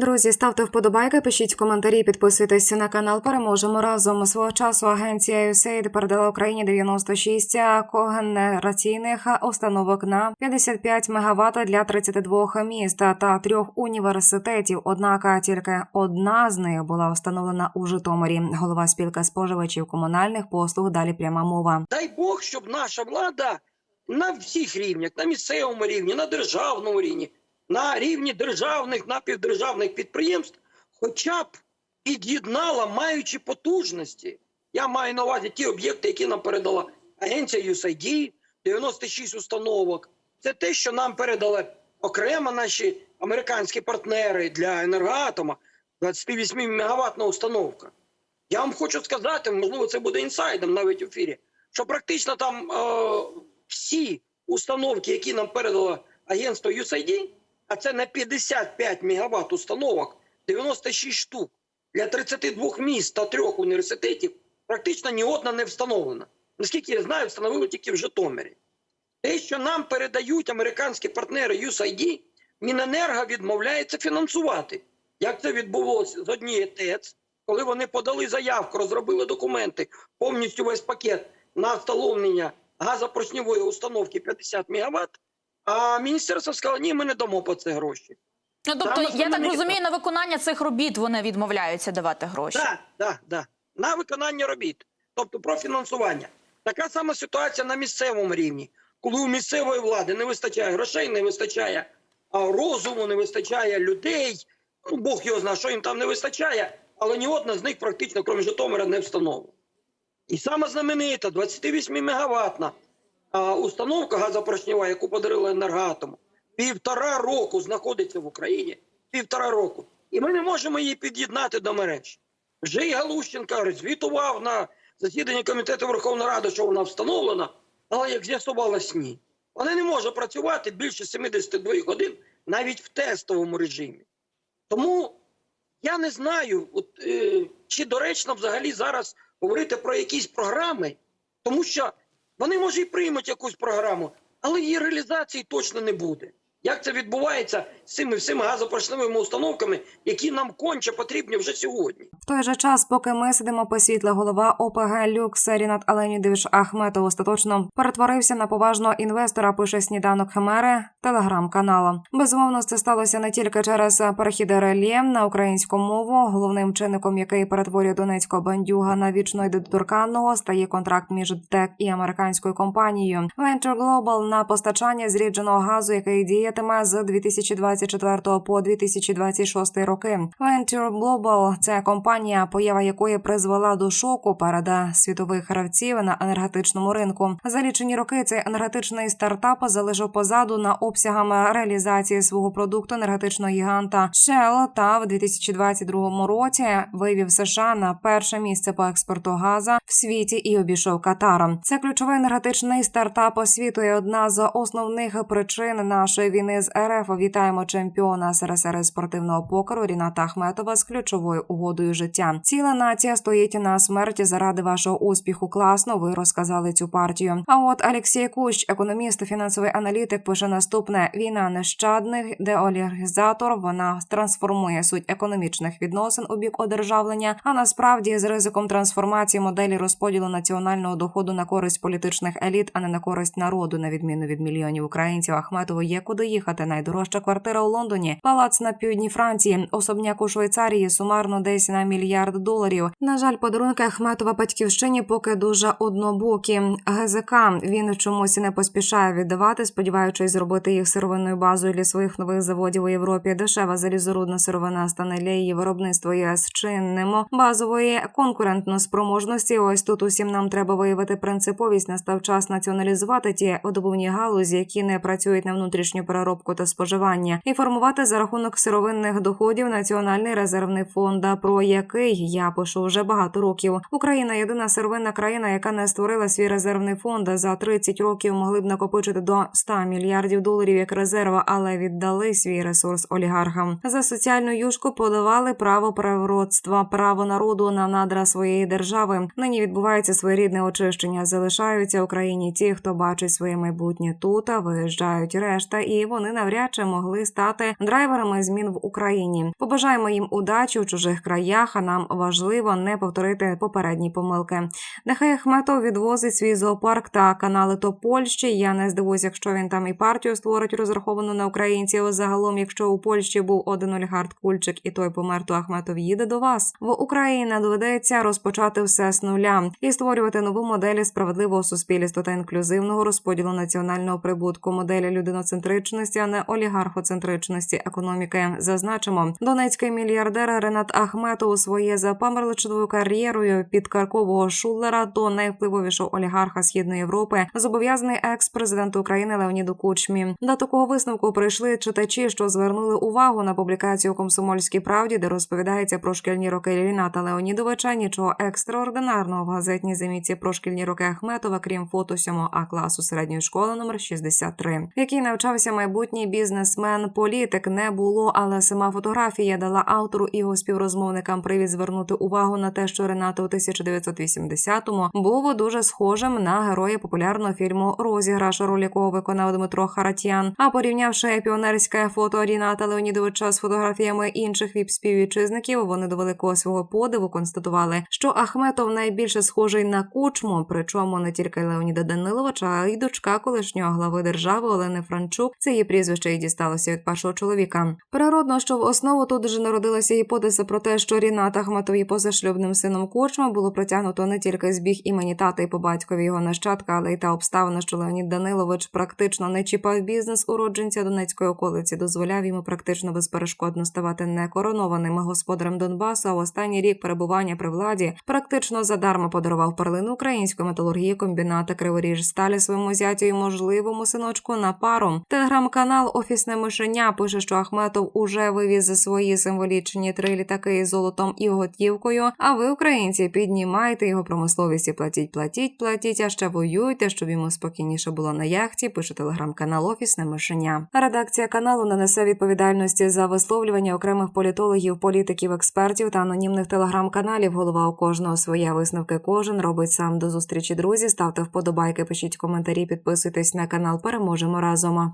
Друзі, ставте вподобайки, пишіть коментарі, підписуйтесь на канал. Переможемо разом. Свого часу агенція USAID передала Україні 96 когенераційних установок на 55 МВт для 32 міст та трьох університетів. Однак тільки одна з них була встановлена у Житомирі. Голова спілки споживачів комунальних послуг. Далі пряма мова. Дай Бог, щоб наша влада на всіх рівнях, на місцевому рівні, на державному рівні, на рівні державних, напівдержавних підприємств, хоча б під'єднала, маючи потужності. Я маю на увазі ті об'єкти, які нам передала агенція USAID, 96 установок. Це те, що нам передали окремо наші американські партнери для енергоатома, 28 мегаваттна установка. Я вам хочу сказати, можливо, це буде інсайдом навіть в ефірі, що практично там е, всі установки, які нам передало агентство USAID, а це на 55 мегаватт установок, 96 штук для 32 міст та трьох університетів, практично ні не встановлена. Наскільки я знаю, встановили тільки в Житомирі. Те, що нам передають американські партнери USAID, Міненерго відмовляється фінансувати. Як це відбулося з однієї ТЕЦ, коли вони подали заявку, розробили документи, повністю весь пакет на встановлення газопоршневої установки 50 МВт, а міністерство сказало, ні, ми не дамо по це гроші. Ну тобто, Саме я так розумію, на виконання цих робіт вони відмовляються давати гроші. Так, так, так. На виконання робіт, тобто про фінансування. Така сама ситуація на місцевому рівні, коли у місцевої влади не вистачає грошей, не вистачає а, розуму, не вистачає людей. Ну, Бог його знає, що їм там не вистачає, але ні одна з них практично, крім Житомира, не встановлена. І сама знаменита 28 мегаваттна а, установка газопоршнева, яку подарила енергоатому, півтора року знаходиться в Україні. Півтора року. І ми не можемо її під'єднати до мереж. Вже і Галущенка звітував на засіданні комітету Верховної Ради, що вона встановлена, але як з'ясувалось, ні. Вона не може працювати більше 72 годин навіть в тестовому режимі. Тому я не знаю, от, е, чи доречно взагалі зараз говорити про якісь програми, тому що вони може і приймуть якусь програму, але її реалізації точно не буде. Як це відбувається з цими всіма газопоршневими установками, які нам конче потрібні вже сьогодні? В той же час, поки ми сидимо по світле, голова ОПГ Люкс Рінат Аленідович Ахметов остаточно перетворився на поважного інвестора. Пише сніданок Хмери телеграм-каналом. Безумовно, це сталося не тільки через перехід релє на українську мову, головним чинником який перетворює донецького бандюга на вічно недоторканного, стає контракт між ТЕК і американською компанією Venture Global на постачання зрідженого газу, який діятиме з 2024 по 2026 роки. Venture Global – це компанія, поява якої призвела до шоку перед світових гравців на енергетичному ринку. За лічені роки цей енергетичний стартап залишив позаду на обсягами реалізації свого продукту енергетичного гіганта Shell та в 2022 році вивів США на перше місце по експорту газа в світі і обійшов Катаром. Це ключовий енергетичний стартап освіту і одна з основних причин нашої війни з РФ. Вітаємо чемпіона СРСР спортивного покеру Ріната Ахметова з ключовою угодою життя. Ціла нація стоїть на смерті заради вашого успіху. Класно, ви розказали цю партію. А от Олексій Кущ, економіст, фінансовий аналітик, пише наступне: війна нещадних, деолігізатор. Вона трансформує суть економічних відносин у бік одержавлення. А насправді з ризиком трансформації моделі розподілу національного доходу на користь політичних еліт, а не на користь народу, на відміну від мільйонів українців. Ахметову є куди їхати. Найдорожча квартира у Лондоні, палац на півдні Франції, особняк у Швейцарії, сумарно десь на мільярд доларів. На жаль, подарунки Ахметова батьківщині поки дуже однобокі. ГЗК він чомусь не поспішає віддавати, сподіваючись зробити їх сировинною базою для своїх нових заводів у Європі. Дешева залізорудна сировина стане для її виробництва ЄС чинним базової конкурентноспроможності. Ось тут усім нам треба виявити принциповість. Настав час націоналізувати ті видобувні галузі, які не працюють на внутрішню переробку та споживання, і формувати за рахунок сировинних доходів національний резервний фонд, про який я пишу вже багато років. Україна єдина сировинна країна, яка не створила свій резервний фонд. За 30 років могли б накопичити до 100 мільярдів доларів як резерва, але віддали свій ресурс олігархам. За соціальну юшку подавали право природства, право народу на надра своєї держави. Нині відбувається своєрідне очищення. Залишаються Україні ті, хто бачить своє майбутнє тут, а виїжджають решта і вони навряд чи могли стати драйверами змін в Україні. Побажаємо їм удачі у чужих краях. А нам важливо не повторити попередні помилки. Нехай Ахметов відвозить свій зоопарк та канали до Польщі. Я не здивуюсь, якщо він там і партію створить розраховану на українців. Загалом, якщо у Польщі був один олігарх Кульчик і той помер, то Ахметов їде до вас. В Україні доведеться розпочати все з нуля і створювати нову модель справедливого суспільства та інклюзивного розподілу національного прибутку, моделі людиноцентричності, а не олігархоцентричності економіки. Зазначимо, донецький мільярдер Ренат Ахметов своє запамерливою кар'єрою підкаркового шулера до найвпливовішого олігарха східної Європи зобов'язаний екс-президент України Леоніду Кучмі. До такого висновку прийшли читачі, що звернули увагу на публікацію комсомольській правді, де розповідається про шкільні роки Ріната Леонідовича. Нічого екстраординарного в газетній замітці про шкільні роки Ахметова, крім фото 7 А класу середньої школи номер 63, в якій навчався майбутній бізнесмен, політик не було, але сама фотографія дала автору і його співрозмовникам привід звернути увагу на те, що Ренато у 1980-му був дуже схожим на героя популярного фільму Розіграш, роль якого виконав Дмитро Харатьян. А порівнявши піонерське фото Ріната Леонідовича з фотографіями інших віп-співвітчизників, вони до великого свого подиву констатували, що Ахметов найбільше схожий на кучму, причому не тільки Леоніда Даниловича, а й дочка колишнього глави держави Олени Франчук. Це її прізвище і дісталося від першого чоловіка. Природно, що в основу тут же народилася гіпотеза про те, що Рінат Ахметов є позашлюбним сином Кучма було притягнуто не тільки збіг імені тата і по батькові його нащадка, але й та обставина, що Леонід Данилович практично не чіпав бізнес уродженця Донецької околиці, дозволяв йому практично безперешкодно ставати некоронованим господарем Донбасу. А в останній рік перебування при владі практично задарма подарував перлину української металургії комбіната Криворіж сталі своєму зятю і можливому синочку на пару. Телеграм-канал Офісне мишеня пише, що Ахметов уже вивіз за свої символічні три літаки із золотом і готівкою. А ви, українці, піднімайте його промисловість і платіть, платіть, платіть, а ще воюйте, щоб йому спокійніше було на яхті. Пише телеграм-канал Офісне мишеня. Редакція каналу не несе відповідальності за висловлювання окремих політологів, політиків, експертів та анонімних телеграм-каналів. Голова у кожного своя висновки. Кожен робить сам до зустрічі. Друзі, ставте вподобайки, пишіть коментарі, підписуйтесь на канал. Переможемо разом.